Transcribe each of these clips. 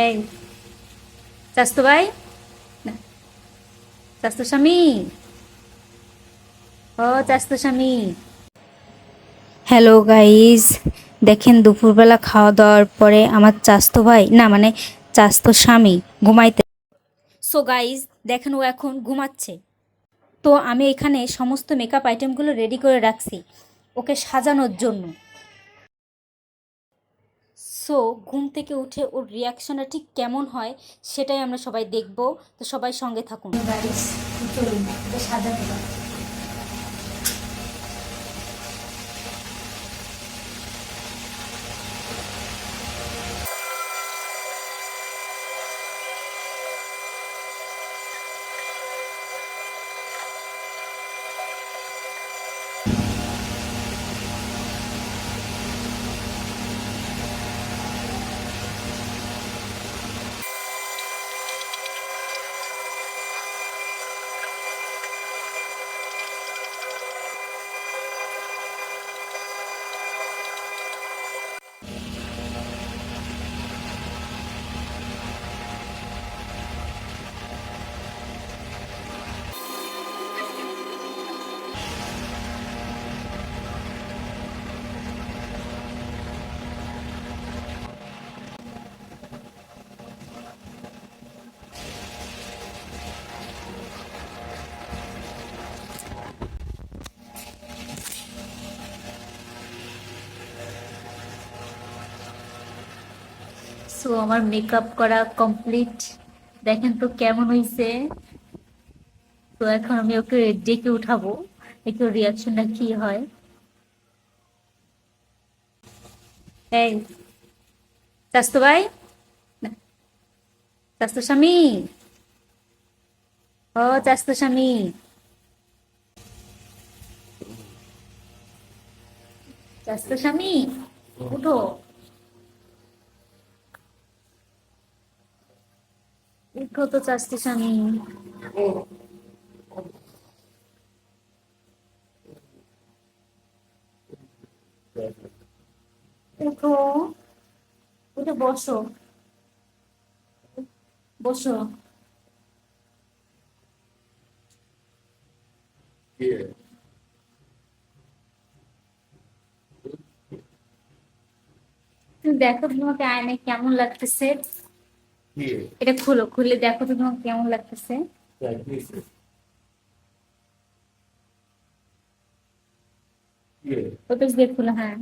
এই চাস্তো ভাই? চাস্তো স্বামী? ও চাস্তো স্বামী। হ্যালো গাইজ দেখেন, দুপুরবেলা খাওয়া দাওয়ার পরে আমার চাস্তো ভাই, না মানে চাস্তো স্বামী ঘুমাইতে সো গাইজ দেখেন, ও এখন ঘুমাচ্ছে। তো আমি এখানে সমস্ত মেকআপ আইটেমগুলো রেডি করে রাখছি। ওকে সাজানোর জন্য। সো ঘুম থেকে উঠে ওর রিয়াকশনটা ঠিক কেমন হয় সেটাই আমরা সবাই দেখব। তো সবাই সঙ্গে থাকুন। সাজাতে সো আমার মেকআপ করা কমপ্লিট দেখেন তো কেমন হয়েছে তো এখন আমি ওকে ডেকে উঠাবো। একটু রিয়াকশনটা কি হয়। এই চাস্তো ভাই? চাস্তো স্বামী? ও চাস্তো স্বামী। চাস্তো স্বামী, উঠো। উঠো তো চাস্তো স্বামী উঠো উঠে বসো। বসো। তুমি দেখো তোমাকে আয়নায় কেমন লাগতেছে। এটা খুলো খুলে দেখো তো তোমাকে কেমন লাগতেছে। ওটা দিয়ে খুলো হ্যাঁ।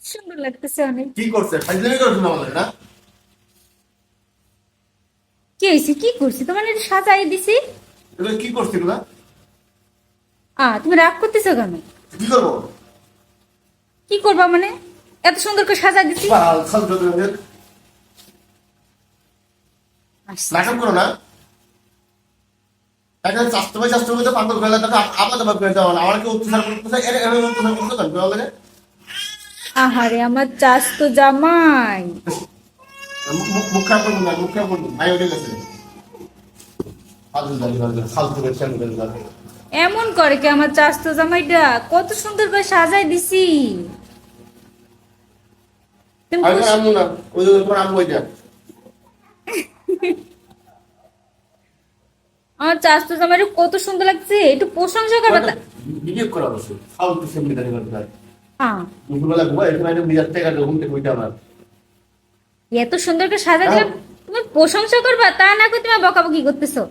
সুন্দর লাগতেছে অনেক। কি করছে? ফাইজলামি করছেন আমাদের না? কি হয়েছে? কি করছি? তোমার এটা সাজাই দিছি। এগুলো কি করছে এগুলা? আ তুমি রাগ করতেছো কেন? কি করব কি করবা মানে এত সুন্দর করে সাজা দিছি নাকাম করো না একটা চাষতে ভাই চাষতে ভাই তো পাগল করে তাকে আবার আবার করে দেওয়া আমার কি অত্যাচার করতেছে এর এর অত্যাচার করতে লাগে আহারে আমার চাষ তো জামাই মুখ খারাপ করব না মুখ খারাপ করব ভাই উঠে গেছে ফালতু দাঁড়িয়ে ফালতু করে এমন করে কি আমার চাষ তো জামাইটা? কত সুন্দর করে সাজাই দিছি। আমার চাষ তো জামাইটা কত সুন্দর লাগছে একটু প্রশংসা করবা করা অবশ্যই ফালতু সেমনি দাঁড়িয়ে করতে আ, দুপুরবেলা ঘুমাই এখানে একটা মিজাজ থেকে ঘুম থেকে উঠে আমার। এত সুন্দর করে সাজা দিলাম তুমি প্রশংসা করবা তা না করে তুমি বকাবকি করতেছো।